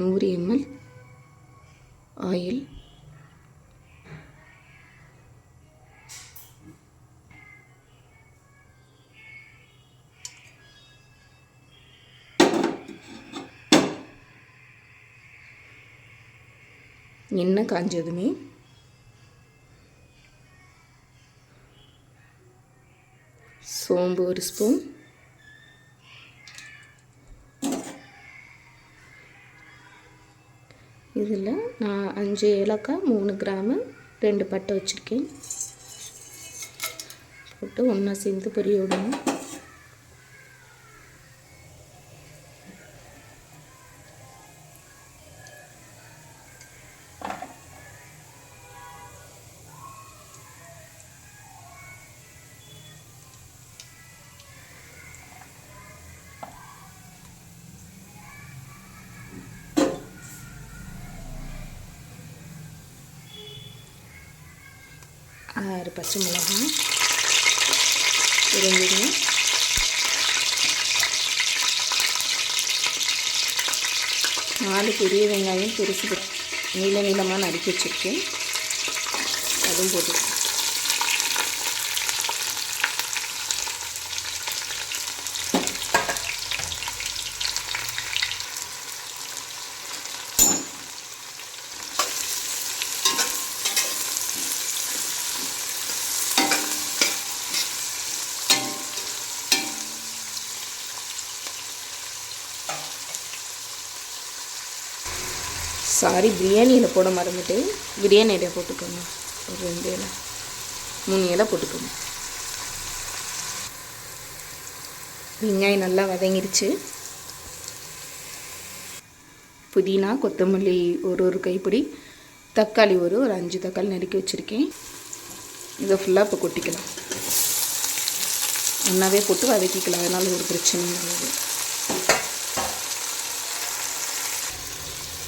நூறு ML oil. எண்ணெய் காஞ்சதுமே சோம்பு ஒரு ஸ்பூன். இதில் நான் அஞ்சு ஏலக்காய் மூணு கிராமு ரெண்டு பட்டை வச்சுருக்கேன். போட்டு ஒன்றா சேர்ந்து பொரிய விடணும். ஆறு பச்சை மிளகாய் இருந்துங்க நாலு பெரிய வெங்காயம் பெருசு நீள நீளமாக நறுக்கி வச்சுருக்கேன். அதுவும் போட்டு சாரி பிரியாணியில் போட மறந்துட்டு பிரியாணி இலையை போட்டுக்கோங்க. ஒரு ரெண்டு இலை. மூணு இலை போட்டுக்கோங்க. வெங்காயம் நல்லா வதங்கிருச்சு. புதினா கொத்தமல்லி ஒரு ஒரு கைப்பிடி தக்காளி ஒரு ஒரு அஞ்சு தக்காளி நறுக்கி வச்சுருக்கேன். இதை ஃபுல்லாக இப்போ கொட்டிக்கலாம். ஒன்றாவே போட்டு வதக்கிக்கலாம். அதனால் ஒரு பிரச்சனையும் கிடையாது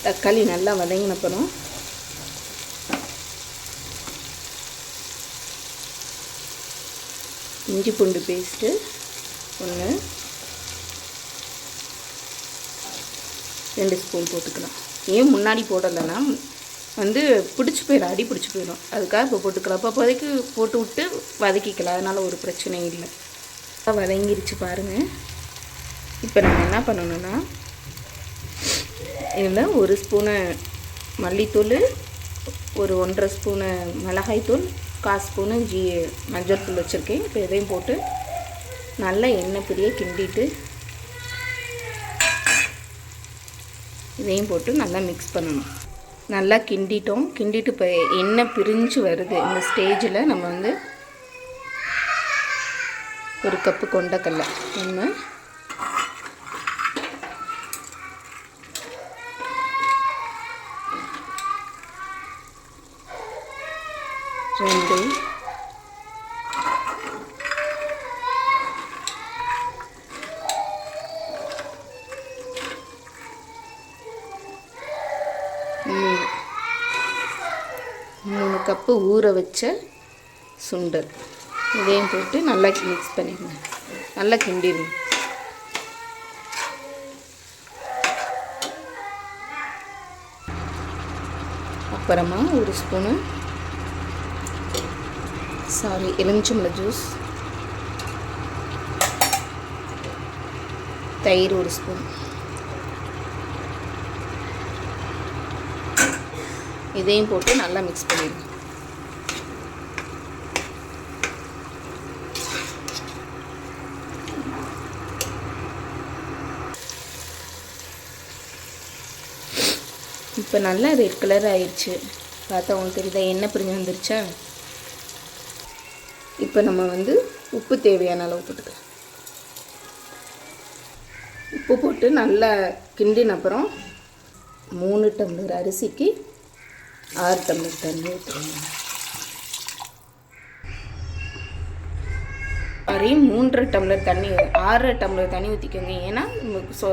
தக்காளி நல்லா வதங்கினப்புறம் இஞ்சி பூண்டு பேஸ்ட்டு ஒன்று ரெண்டு ஸ்பூன் போட்டுக்கலாம். ஏன் முன்னாடி போடலைன்னா வந்து பிடிச்சி போயிடும் அடி பிடிச்சி போயிடும் அதுக்காக இப்போ போட்டுக்கலாம். அப்போ அப்போதைக்கு போட்டு விட்டு வதக்கிக்கலாம். அதனால் ஒரு பிரச்சனையும் இல்லை. வதங்கிருச்சு பாருங்கள் இப்போ நம்ம என்ன பண்ணணும்னா இதில் ஒரு ஸ்பூனு மல்லித்தூள் ஒரு ஒன்றரை ஸ்பூனு மிளகாய்த்தூள் கால் ஸ்பூனு ஜீ மஞ்சள் தூள் வச்சுருக்கேன். இப்போ இதையும் போட்டு நல்லா எண்ணெய் பிரிய கிண்டிட்டு இதையும் போட்டு நல்லா மிக்ஸ் பண்ணணும். நல்லா கிண்டிட்டோம். கிண்டிட்டு இப்போ எண்ணெய் பிரிஞ்சு வருது. இந்த ஸ்டேஜில் நம்ம வந்து ஒரு கப்பு கொண்டக்கடலை ஒன்று ரெண்டு. மூணு. மூணு கப்பு ஊற வச்ச சுண்டல். இதையும் போட்டு நல்லா மிக்ஸ் பண்ணிடுங்க. நல்லா கிண்டிடுங்க. அப்புறமா ஒரு ஸ்பூனு சாரி எலுமிச்சம்பழ ஜூஸ் தயிர் ஒரு ஸ்பூன் இதையும் போட்டு நல்லா மிக்ஸ் பண்ணிடுங்க இப்போ நல்லா ரெட் கலர் ஆயிடுச்சு. பார்த்தா உங்களுக்கு தெரியுதா எண்ணெய் பிரிஞ்சு வந்துருச்சா? இப்போ நம்ம வந்து உப்பு தேவையான அளவு போட்டுக்கலாம். உப்பு போட்டு நல்லா கிண்டின அப்புறம் மூணு டம்ளர் அரிசிக்கு ஆறு டம்ளர் தண்ணி ஊற்றணும் சாரி மூன்றரை டம்ளர் தண்ணி ஆறரை டம்ளர் தண்ணி ஊற்றிக்கோங்க ஏன்னா நமக்கு சொ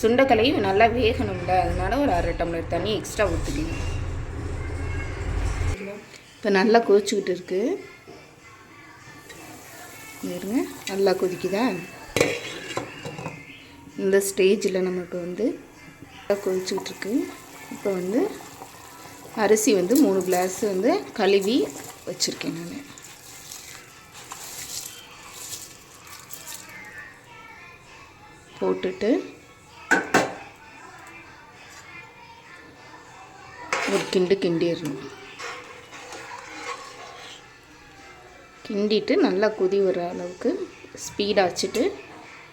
சுண்டைக்கலையும் நல்லா வேகணும்ல. அதனால ஒரு அரை டம்ளர் தண்ணி எக்ஸ்ட்ரா ஊற்றுக்கணும் இப்போ நல்லா கொதிச்சுக்கிட்டு இருக்கு. இருங்க நல்லா கொதிக்குதா? இந்த ஸ்டேஜில் நமக்கு வந்து நல்லா இருக்கு இப்போ வந்து அரிசி வந்து மூணு கிளாஸ் வந்து கழுவி வச்சுருக்கேன் நான். போட்டுட்டு ஒரு கிண்டு கிண்டிடணும். கிண்டிட்டு நல்லா கொதி வர அளவுக்கு ஸ்பீடாக வச்சுட்டு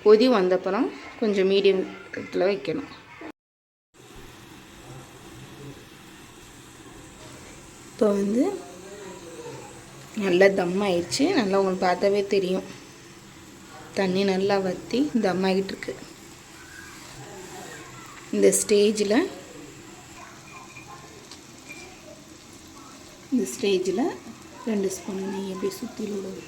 கொதி வந்தப்புறம் கொஞ்சம் மீடியம் இதில் வைக்கணும். இப்போ வந்து நல்லா தம் ஆயிடுச்சு. நல்லா உங்களுக்கு பார்த்தாவே தெரியும். தண்ணி நல்லா வற்றி தம் ஆகிட்டுருக்கு இந்த ஸ்டேஜில் இந்த ஸ்டேஜில் ரெண்டு ஸ்பூன் நெய் அப்படியே சுற்றிலும் விடுது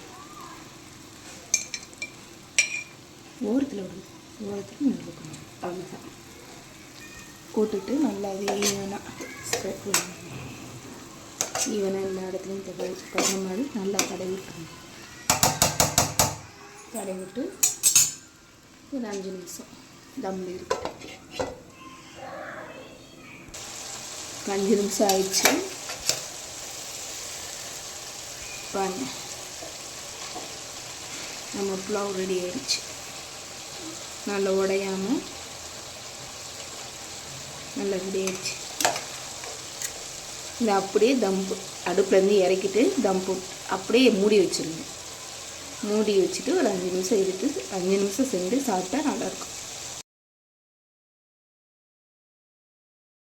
ஓரத்தில் விடுது ஓரத்தில் நடுக்கணும் அவ்வளோதான் போட்டுட்டு நல்லா ஈவனாக ஸ்ப்ரெட் பண்ணணும் ஈவனாக எல்லா இடத்துலையும் தடவை தகுந்த மாதிரி நல்லா தடவி விட்டுருங்க தடவி விட்டு ஒரு அஞ்சு நிமிஷம் தம்மில் இருக்கு அஞ்சு நிமிஷம் ஆயிடுச்சு. பாருங்க. நம்ம புலாவ் ரெடி ஆயிடுச்சு. நல்லா உடையாமல் நல்லா ரெடி ஆயிடுச்சு. இந்த அப்படியே தம்பு அடுப்புலேருந்து இறக்கிட்டு தம்பு அப்படியே மூடி வச்சிருங்க. மூடி வச்சுட்டு ஒரு அஞ்சு நிமிஷம் எடுத்து அஞ்சு நிமிஷம் செஞ்சு சாப்பிட்டா நல்லாயிருக்கும்